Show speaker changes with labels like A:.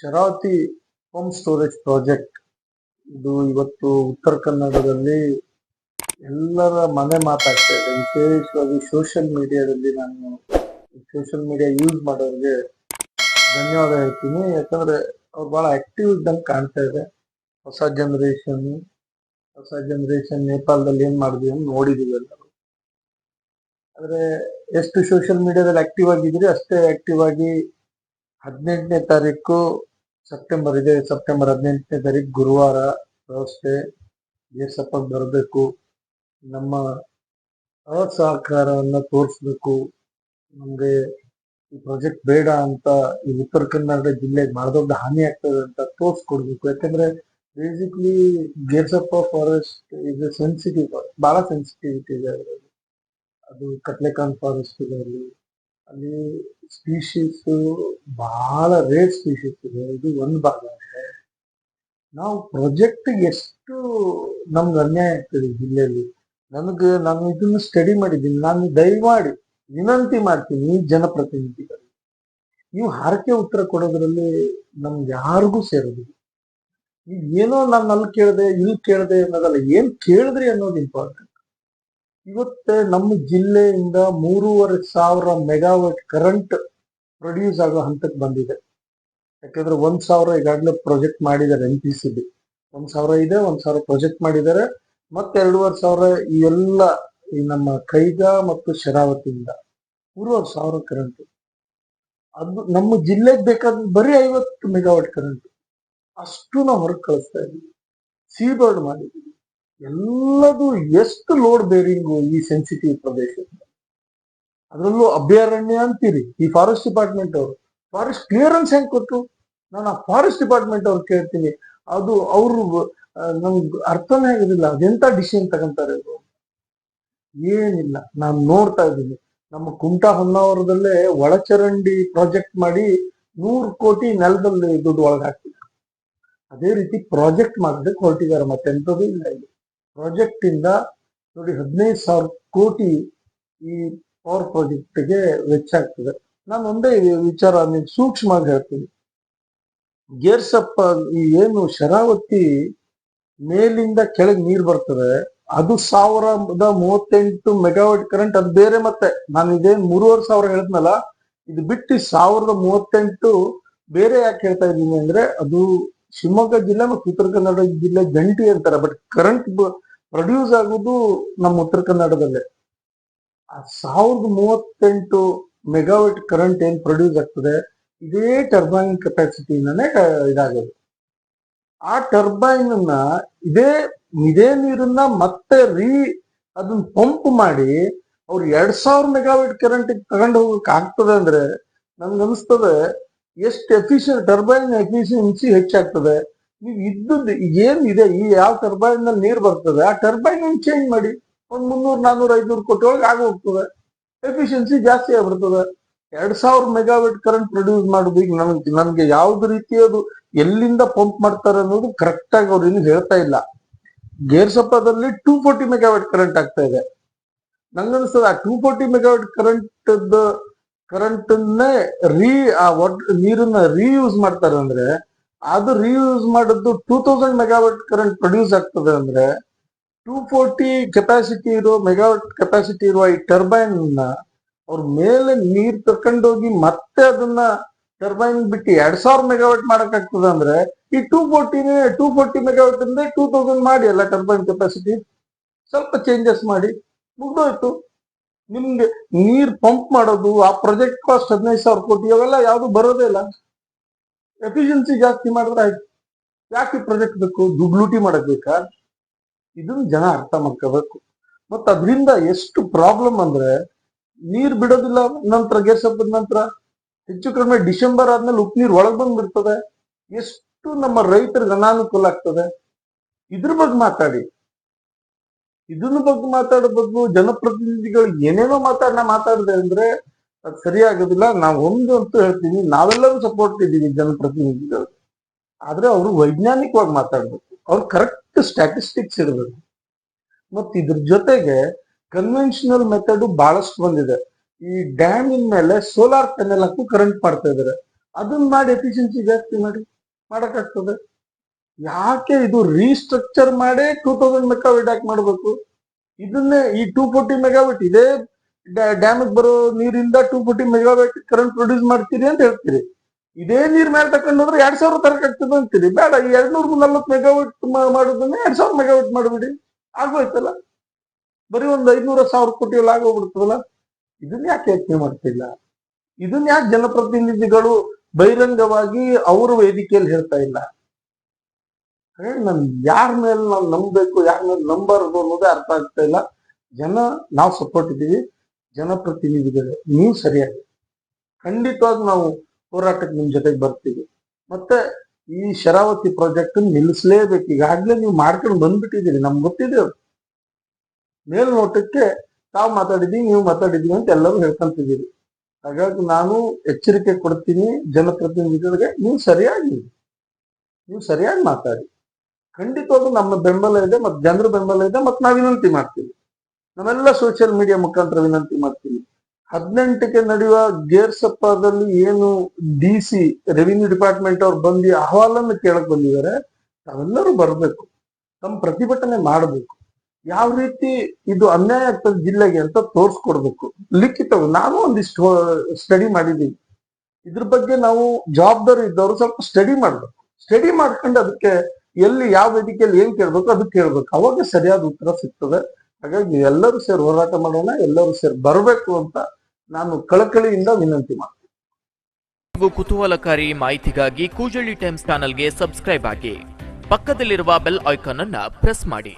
A: Sharavati home storage project ಇದು ಇವತ್ತು ಉತ್ತರ ಕನ್ನಡದಲ್ಲಿ ಎಲ್ಲರ ಮನೆ ಮಾತಾಡ್ತಾ ಇದೆ. ವಿಶೇಷವಾಗಿ ಸೋಷಿಯಲ್ ಮೀಡಿಯಾದಲ್ಲಿ ನಾನು ಸೋಷಿಯಲ್ ಮೀಡಿಯಾ ಯೂಸ್ ಮಾಡೋರಿಗೆ ಧನ್ಯವಾದ ಹೇಳ್ತೀನಿ. ಯಾಕಂದ್ರೆ ಅವ್ರು ಬಹಳ ಆಕ್ಟಿವ್ ಇದ್ದಂಗೆ ಕಾಣ್ತಾ ಇದೆ. ಹೊಸ ಜನರೇಷನ್ ಹೊಸ ಜನರೇಷನ್ ನೇಪಾಳದಲ್ಲಿ ಏನ್ ಮಾಡಿದ್ವಿ ಅಂತ ನೋಡಿದೀವಿ ಎಲ್ಲರೂ. ಆದ್ರೆ ಎಷ್ಟು ಸೋಷಿಯಲ್ ಮೀಡಿಯಾದಲ್ಲಿ ಆಕ್ಟಿವ್ ಆಗಿದ್ರಿ, ಅಷ್ಟೇ ಆಕ್ಟಿವ್ ಆಗಿ ಹದಿನೆಂಟನೇ ತಾರೀಕು ಸೆಪ್ಟೆಂಬರ್ ಇದೆ ಸೆಪ್ಟೆಂಬರ್ ಹದಿನೆಂಟನೇ ತಾರೀಕು ಗುರುವಾರ ವ್ಯವಸ್ಥೆ ಏಸಪ್ಪ ಬರಬೇಕು. ನಮ್ಮ ಅಸಹಕಾರವನ್ನು ತೋರಿಸ್ಬೇಕು. ನಮಗೆ ಈ ಪ್ರಾಜೆಕ್ಟ್ ಬೇಡ ಅಂತ ಈ ಉತ್ತರ ಕನ್ನಡ ಜಿಲ್ಲೆಗೆ ಬಹಳ ದೊಡ್ಡ ಹಾನಿ ಆಗ್ತದೆ ಅಂತ ತೋರಿಸ್ಕೊಡ್ಬೇಕು. ಯಾಕಂದ್ರೆ basically Gersoppa forest is sensitive ಬಹಳ ಸೆನ್ಸಿಟಿವಿಟಿ ಇದೆ ಅದು ಕಟ್ಲೆಕಾನ್ ಫಾರೆಸ್ಟ್ ಇದೆ ಅಲ್ಲಿ ಅಲ್ಲಿ ಸ್ಪೀಶೀಸ್ ಬಹಳ ರೇರ್ ಸ್ಪೀಶೀಸ್ ಇದೆ. ಇದು ಒಂದು ಭಾಗ ಇದೆ. ನಾವು ಪ್ರಾಜೆಕ್ಟ್ ಎಷ್ಟು ನಮ್ಗೆ ಅನ್ಯಾಯ ಆಗ್ತದೆ ಜಿಲ್ಲೆಯಲ್ಲಿ? ನನಗೆ, ನಾನು ಇದನ್ನ ಸ್ಟಡಿ ಮಾಡಿದ್ದೀನಿ. ನಾನು ದಯಮಾಡಿ ವಿನಂತಿ ಮಾಡ್ತೀನಿ ಜನಪ್ರತಿನಿಧಿಗಳು. ನೀವು ಹಾರಕೆ ಉತ್ತರ ಕೊಡೋದ್ರಲ್ಲಿ ನಮ್ಗೆ ಯಾರಿಗೂ ಸೇರೋದಿಲ್ಲ. ನೀವು ಏನೋ ನಾನು ಅಲ್ಲಿ ಕೇಳಿದೆ ಇಲ್ಲಿ ಕೇಳಿದೆ ಅನ್ನೋದಲ್ಲ, ಏನು ಕೇಳಿದ್ರಿ ಅನ್ನೋದು ಇಂಪಾರ್ಟೆಂಟ್ ಇವತ್ತೆ ನಮ್ಮ ಜಿಲ್ಲೆಯಿಂದ ಮೂರುವರೆ ಸಾವಿರ ಮೆಗಾವಾಟ್ ಕರೆಂಟ್ ಪ್ರೊಡ್ಯೂಸ್ ಆಗೋ ಹಂತಕ್ಕೆ ಬಂದಿದೆ. ಯಾಕಂದ್ರೆ ಒಂದ್ ಸಾವಿರ ಈಗಾಗಲೇ ಪ್ರಾಜೆಕ್ಟ್ ಮಾಡಿದ್ದಾರೆ ಎನ್ ಪಿ ಸಿ ಬಿ. ಒಂದ್ ಸಾವಿರ ಇದೆ, ಒಂದ್ ಸಾವಿರ ಪ್ರಾಜೆಕ್ಟ್ ಮಾಡಿದ್ದಾರೆ. ಮತ್ತೆ ಎರಡೂವರೆ ಸಾವಿರ ಈ ಎಲ್ಲ ಈ ನಮ್ಮ ಕೈಗಾ ಮತ್ತು ಶರಾವತಿಯಿಂದ. ಮೂರುವರೆ ಸಾವಿರ ಕರೆಂಟ್. ಅದು ನಮ್ಮ ಜಿಲ್ಲೆಗೆ ಬೇಕಾದ ಬರೀ ಐವತ್ತು ಮೆಗಾವಾಟ್ ಕರೆಂಟ್. ಅಷ್ಟು ನಾವು ಹೊರಗೆ ಕಳಿಸ್ತಾ ಇದ್ದೀವಿ ಸೀಬರ್ಡ್ ಮಾಡಿದೀವಿ ಎಲ್ಲದು ಎಷ್ಟು ಲೋಡ್ ಬೇರಿಂಗು ಈ ಸೆನ್ಸಿಟಿವ್ ಪ್ರದೇಶ ಅದರಲ್ಲೂ ಅಭಯಾರಣ್ಯ ಅಂತೀರಿ, ಈ ಫಾರೆಸ್ಟ್ ಡಿಪಾರ್ಟ್ಮೆಂಟ್ ಅವರು. ಫಾರೆಸ್ಟ್ ಕ್ಲಿಯರೆನ್ಸ್ ಹೆಂಗ್ ಕೊಟ್ಟು ನಾನು ಆ ಫಾರೆಸ್ಟ್ ಡಿಪಾರ್ಟ್ಮೆಂಟ್ ಅವ್ರು ಕೇಳ್ತೀನಿ. ಅದು ಅವರು ನಮ್ಗೆ ಅರ್ಥನೇ ಆಗಿರಲಿಲ್ಲ ಅದೆಂತ ಡಿಸಿಷನ್ ತಗೊಂತಾರೆ ಅವರು? ಏನಿಲ್ಲ. ನಾನು ನೋಡ್ತಾ ಇದ್ದೀನಿ. ನಮ್ಮ ಕುಂಟಾ ಹೊನ್ನಾವರದಲ್ಲೇ ಒಳಚರಂಡಿ ಪ್ರಾಜೆಕ್ಟ್ ಮಾಡಿ ನೂರು ಕೋಟಿ ನೆಲದಲ್ಲಿ ದುಡ್ಡು ಒಳಗೆ ಹಾಕ್ತಿದ್ದಾರೆ. ಅದೇ ರೀತಿ ಪ್ರಾಜೆಕ್ಟ್ ಮಾಡೋದಕ್ಕೆ ಹೊರಟಿದ್ದಾರೆ. ಮತ್ತೆಂಥದ್ದು ಇಲ್ಲ ಇಲ್ಲಿ. ಪ್ರಾಜೆಕ್ಟ್ ಇಂದ ನೋಡಿ ಹದಿನೈದು ಸಾವಿರ ಕೋಟಿ ಈ ಪವರ್ ಪ್ರಾಜೆಕ್ಟ್ಗೆ ವೆಚ್ಚ ಆಗ್ತದೆ. ನಾನು ಒಂದೇ ವಿಚಾರ ನೀವು ಸೂಕ್ಷ್ಮವಾಗಿ ಹೇಳ್ತೀನಿ. ಗೇರ್ಸಪ್ಪ ಈ ಏನು ಶರಾವತಿ ಮೇಲಿಂದ ಕೆಳಗೆ ನೀರು ಬರ್ತದೆ, ಅದು ಸಾವಿರದ ಮೂವತ್ತೆಂಟು ಮೆಗಾವಾಟ್ ಕರೆಂಟ್ ಅದು ಬೇರೆ ಮತ್ತೆ. ನಾನು ಇದೇನು ಮೂರುವರೆ ಸಾವಿರ ಹೇಳಿದ್ನಲ್ಲ, ಇದು ಬಿಟ್ಟು ಸಾವಿರದ ಮೂವತ್ತೆಂಟು ಬೇರೆ ಯಾಕೆ ಹೇಳ್ತಾ ಇದ್ದೀನಿ ಅಂದ್ರೆ, ಅದು ಶಿವಮೊಗ್ಗ ಜಿಲ್ಲೆ ಮತ್ತು ಉತ್ತರ ಕನ್ನಡ ಜಿಲ್ಲೆ ಜಂಟಿ ಅಂತಾರೆ ಬಟ್ ಕರೆಂಟ್ ಪ್ರೊಡ್ಯೂಸ್ ಆಗುವುದು ನಮ್ಮ ಉತ್ತರ ಕನ್ನಡದಲ್ಲೇ. ಆ ಸಾವಿರದ ಮೂವತ್ತೆಂಟು ಮೆಗಾವೆಟ್ ಕರೆಂಟ್ ಏನ್ ಪ್ರೊಡ್ಯೂಸ್ ಆಗ್ತದೆ, ಇದೇ ಟರ್ಬೈನ್ ಕೆಪಾಸಿಟಿನೇ ಇದಾಗೋದು. ಆ ಟರ್ಬೈನ್ ಇದೇ ಇದೇ ನೀರನ್ನ ಮತ್ತೆ ರೀ ಅದನ್ನ ಪಂಪ್ ಮಾಡಿ, ಅವ್ರು ಎರಡ್ ಸಾವಿರ ಮೆಗಾವೆಟ್ ಕರೆಂಟ್ ತಗೊಂಡು ಹೋಗಕ್ ಆಗ್ತದೆ ಅಂದ್ರೆ ನನ್ಗೆ ಅನಿಸ್ತದೆ ಎಷ್ಟು ಎಫಿಷಿಯಂಟ್ ಟರ್ಬೈನ್ ಎಫಿಷಿಯನ್ಸಿ ಹೆಚ್ಚಾಗ್ತದೆ. ನೀವು ಇದ್ದದ್ದು ಇದೆ ಈ ಯಾವ ಟರ್ಬೈನ್ನಲ್ಲಿ ನೀರ್ ಬರ್ತದೆ? ಆ ಟರ್ಬೈನ್ ಚೇಂಜ್ ಮಾಡಿ? ಒಂದ್ ಮುನ್ನೂರ್, ನಾನೂರ, ಐದ್ನೂರು ಕೋಟಿ ಒಳಗೆ ಆಗ ಹೋಗ್ತದೆ ಎಫಿಷಿಯನ್ಸಿ ಜಾಸ್ತಿ ಆಗ್ಬಿಡ್ತದೆ. ಎರಡ್ ಸಾವಿರ ಮೆಗಾವೆಟ್ ಕರೆಂಟ್ ಪ್ರೊಡ್ಯೂಸ್ ಮಾಡೋದು ಈಗ ನನ್ಗೆ ನನ್ಗೆ ಯಾವ್ದು ರೀತಿಯದು ಎಲ್ಲಿಂದ ಪಂಪ್ ಮಾಡ್ತಾರೆ ಅನ್ನೋದು ಕರೆಕ್ಟ್ ಆಗಿ ಅವ್ರು ಇನ್ನು ಹೇಳ್ತಾ ಇಲ್ಲ. ಗೇರ್ಸಪ್ಪದಲ್ಲಿ ಟೂ ಫೋರ್ಟಿ ಮೆಗಾವೆಟ್ ಕರೆಂಟ್ ಆಗ್ತಾ ಇದೆ. ನಂಗನ್ಸ್ತದೆ ಆ two forty megawatt current current ರೀ ಆ ನೀರನ್ನ ರೀಯೂಸ್ ಮಾಡ್ತಾರೆ ಅಂದ್ರೆ ಅದು ರೀಯೂಸ್ ಮಾಡಿದ್ದು two thousand megawatt current produce ಆಗ್ತದೆ ಅಂದ್ರೆ ಟೂ ಫೋರ್ಟಿ ಕೆಪಾಸಿಟಿ ಇರೋ ಮೆಗಾವಾಟ್ ಕೆಪಾಸಿಟಿ ಇರುವ ಈ ಟರ್ಬೈನ್ ಅವ್ರ ಮೇಲೆ ನೀರ್ ತಕೊಂಡೋಗಿ ಮತ್ತೆ ಅದನ್ನ ಟರ್ಬೈನ್ ಬಿಟ್ಟು ಎರಡ್ ಸಾವಿರ ಮೆಗಾವಾಟ್ ಮಾಡಕ್ ಆಗ್ತದೆ ಅಂದ್ರೆ ಈ ಟೂ ಫೋರ್ಟಿನೇ ಟೂ ಫೋರ್ಟಿ ಮೆಗಾವಾಟ್ ಅಂದ್ರೆ ಟೂ ತೌಸಂಡ್ ಮಾಡಿ ಅಲ್ಲ ಟರ್ಬೈನ್ ಕೆಪಾಸಿಟಿ ಸ್ವಲ್ಪ ಚೇಂಜಸ್ ಮಾಡಿ ಮುಗ್ದೋಯ್ತು. ನಿಮ್ಗೆ ನೀರ್ ಪಂಪ್ ಮಾಡೋದು, ಆ ಪ್ರಾಜೆಕ್ಟ್ ಕಾಸ್ಟ್ ಹದಿನೈದು ಸಾವಿರ ಕೋಟಿ, ಅವೆಲ್ಲ ಯಾವ್ದು ಬರೋದೇ ಇಲ್ಲ. ಎಫಿಷಿಯನ್ಸಿ ಜಾಸ್ತಿ ಮಾಡಿದ್ರೆ ಆಯ್ತು. ಯಾಕೆ ಪ್ರಾಜೆಕ್ಟ್ ಬೇಕು? ದುಡ್ಡು ಲೂಟಿ ಇದನ್ನ ಜನ ಅರ್ಥ ಮಾಡ್ಕೋಬೇಕು. ಮತ್ತ ಅದರಿಂದ ಎಷ್ಟು ಪ್ರಾಬ್ಲಮ್ ಅಂದ್ರೆ ನೀರ್ ಬಿಡೋದಿಲ್ಲ, ನಂತರ ಹಬ್ಬದ ನಂತರ ಹೆಚ್ಚು ಕಡಿಮೆ ಡಿಸೆಂಬರ್ ಆದ್ಮೇಲೆ ಉಪ್ಪು ನೀರು ಒಳಗ್ ಬಂದ್ಬಿಡ್ತದೆ. ಎಷ್ಟು ನಮ್ಮ ರೈತರಿಗೆ ಅನಾನುಕೂಲ ಆಗ್ತದೆ? ಇದ್ರ ಬಗ್ಗೆ ಮಾತಾಡಿ. ಇದನ್ನ ಬಗ್ಗೆ ಮಾತಾಡೋ ಬದಲು ಜನಪ್ರತಿನಿಧಿಗಳು ಏನೇನೋ ಮಾತಾಡ ಮಾತಾಡಿದೆ ಅಂದ್ರೆ ಅದು ಸರಿಯಾಗೋದಿಲ್ಲ. ನಾವು ಒಂದು ಅಂತೂ ಹೇಳ್ತೀವಿ. ನಾವೆಲ್ಲರೂ ಸಪೋರ್ಟ್ ಇದ್ದೀವಿ ಜನಪ್ರತಿನಿಧಿಗಳು ಆದರೆ ಅವರು ವೈಜ್ಞಾನಿಕವಾಗಿ ಮಾತಾಡ್ಬೇಕು. ಅವ್ರು ಕರೆಕ್ಟ್ ಸ್ಟ್ಯಾಟಿಸ್ಟಿಕ್ಸ್ ಇರಬೇಕು. ಮತ್ತು ಇದ್ರ ಜೊತೆಗೆ ಕನ್ವೆನ್ಷನಲ್ ಮೆಥಡು ಭಾಳಷ್ಟು ಬಂದಿದೆ. ಈ ಡ್ಯಾಮ್ ಮೇಲೆ ಸೋಲಾರ್ ಪ್ಯಾನೆಲ್ ಹಾಕು ಕರೆಂಟ್ ಮಾಡ್ತಾ ಇದ್ದಾರೆ ಅದನ್ನ ಮಾಡಿ ಎಫಿಷಿಯನ್ಸಿ ಜಾಸ್ತಿ ಮಾಡಿ ಮಾಡೋಕ್ಕಾಗ್ತದೆ ಯಾಕೆ ಇದು ರೀಸ್ಟ್ರಕ್ಚರ್ ಮಾಡೇ ಟೂ ತೌಸಂಡ್ ಮೆಗಾವಿಟ್ ಯಾಕೆ ಮಾಡಬೇಕು? ಇದನ್ನೇ ಈ ಟೂ ಫೋರ್ಟಿ ಮೆಗಾವಿಟ್ ಇದೇ ಡ್ಯಾಮಿಗೆ ಬರೋ ನೀರಿಂದ two forty megawatt current produce ಮಾಡ್ತೀರಿ ಅಂತ ಹೇಳ್ತೀರಿ. ಇದೇ ನೀರ್ ಮೇಲೆ ತಕೊಂಡು ಹೋದ್ರೆ ಎರಡ್ ಸಾವಿರ ತರಕಾಗ್ತದೆ ಅಂತೀರಿ. ಬೇಡ, ಈ ಎರಡ್ ನೂರ ನಲ್ವತ್ತು ಮೆಗಾವಿಟ್ ಮಾಡೋದನ್ನ ಎರಡ್ ಸಾವಿರ ಮೆಗಾವಿಟ್ ಮಾಡ್ಬಿಡಿ. ಆಗೋಯ್ತಲ್ಲ? ಬರೀ ಒಂದ್ ಐದ್ನೂರ ಸಾವಿರ ಕೋಟಿ ಎಲ್ಲ ಆಗೋಗ್ಬಿಡ್ತದಲ್ಲ? ಇದನ್ನ ಯಾಕೆ ಯೋಚನೆ ಮಾಡ್ತಿಲ್ಲ ಇದನ್ನ ಯಾಕೆ ಜನಪ್ರತಿನಿಧಿಗಳು ಬಹಿರಂಗವಾಗಿ ಅವ್ರ ವೇದಿಕೆಯಲ್ಲಿ ಹೇಳ್ತಾ ಇಲ್ಲ? ಹಾಗಾಗಿ ನನ್ ಯಾರ ಮೇಲೆ ನಾವು ನಂಬಬೇಕು, ಯಾರ ಮೇಲೆ ನಂಬಾರದು ಅನ್ನೋದೇ ಅರ್ಥ ಆಗ್ತಾ ಇಲ್ಲ. ಜನ, ನಾವು ಸಪೋರ್ಟ್ ಇದ್ದೀವಿ. ಜನಪ್ರತಿನಿಧಿಗಳು ನೀವು ಸರಿಯಾಗಿ ಖಂಡಿತವಾಗಿ ನಾವು ಹೋರಾಟಕ್ಕೆ ನಿಮ್ ಜೊತೆಗೆ ಬರ್ತೀವಿ. ಮತ್ತೆ ಈ ಶರಾವತಿ ಪ್ರಾಜೆಕ್ಟ್ ನಿಲ್ಲಿಸಲೇಬೇಕು. ಈಗಾಗಲೇ ನೀವು ಮಾಡ್ಕೊಂಡು ಬಂದ್ಬಿಟ್ಟಿದ್ದೀರಿ. ನಮ್ಗೆ ಗೊತ್ತಿದೆ. ಮೇಲ್ನೋಟಕ್ಕೆ ತಾವು ಮಾತಾಡಿದೀವಿ ನೀವು ಮಾತಾಡಿದೀವಿ ಅಂತ ಎಲ್ಲರೂ ಹೇಳ್ಕೊಂತಿದ್ದೀರಿ. ಹಾಗಾಗಿ ನಾನು ಎಚ್ಚರಿಕೆ ಕೊಡ್ತೀನಿ ಜನಪ್ರತಿನಿಧಿಗಳಿಗೆ, ನೀವು ಸರಿಯಾಗಿ ನೀವು ಸರಿಯಾಗಿ ಮಾತಾಡಿ. ಖಂಡಿತವಾಗೂ ನಮ್ಮ ಬೆಂಬಲ ಇದೆ ಮತ್ತೆ ಜನರ ಬೆಂಬಲ ಇದೆ ಮತ್ತೆ ನಾವು ವಿನಂತಿ ಮಾಡ್ತೀವಿ. ನಮ್ಮೆಲ್ಲ ಸೋಷಿಯಲ್ ಮೀಡಿಯಾ ಮುಖಾಂತರ ವಿನಂತಿ ಮಾಡ್ತೀವಿ. ಹದಿನೆಂಟಕ್ಕೆ ನಡೆಯುವ ಗೇರ್ಸಪ್ಪದಲ್ಲಿ ಏನು ಡಿ ಸಿ ರೆವಿನ್ಯೂ ಡಿಪಾರ್ಟ್ಮೆಂಟ್ ಅವ್ರು ಬಂದು ಅಹವಾಲನ್ನು ಕೇಳಕ್ ಬಂದಿದ್ದಾರೆ, ತಾವೆಲ್ಲರೂ ಬರಬೇಕು. ತಮ್ಮ ಪ್ರತಿಭಟನೆ ಮಾಡಬೇಕು. ಯಾವ ರೀತಿ ಇದು ಅನ್ಯಾಯ ಆಗ್ತದೆ ಜಿಲ್ಲೆಗೆ ಅಂತ ತೋರಿಸ್ಕೊಡ್ಬೇಕು. ಲಿಖಿತ, ನಾನು ಒಂದಿಷ್ಟು ಸ್ಟಡಿ ಮಾಡಿದ್ದೀನಿ. ಇದ್ರ ಬಗ್ಗೆ ನಾವು ಜವಾಬ್ದಾರಿ ಇದ್ದವರು ಸ್ವಲ್ಪ ಸ್ಟಡಿ ಮಾಡ್ಬೇಕು. ಸ್ಟಡಿ ಮಾಡ್ಕೊಂಡು ಅದಕ್ಕೆ ಎಲ್ಲಿ ಯಾವ ವೇದಿಕೆಯಲ್ಲಿ ಏನ್ ಕೇಳ್ಬೇಕು ಅದಕ್ಕೆ ಕೇಳ್ಬೇಕು. ಅವಾಗ ಸರಿಯಾದ ಉತ್ತರ ಸಿಗ್ತದೆ. ಹಾಗಾಗಿ ಎಲ್ಲರೂ ಸೇರಿ ಹೋರಾಟ ಮಾಡೋಣ, ಎಲ್ಲರೂ ಸೇರಿ ಬರಬೇಕು ಅಂತ ನಾನು ಕಳಕಳಿಯಿಂದ ವಿನಂತಿ ಮಾಡ್ತೀನಿ.
B: ಕುತೂಹಲಕಾರಿ ಮಾಹಿತಿಗಾಗಿ ಕೂಜಳ್ಳಿ ಟೈಮ್ಸ್ ಚಾನಲ್ಗೆ ಸಬ್ಸ್ಕ್ರೈಬ್ ಆಗಿ, ಪಕ್ಕದಲ್ಲಿರುವ ಬೆಲ್ ಐಕಾನ್ ಅನ್ನ ಪ್ರೆಸ್ ಮಾಡಿ.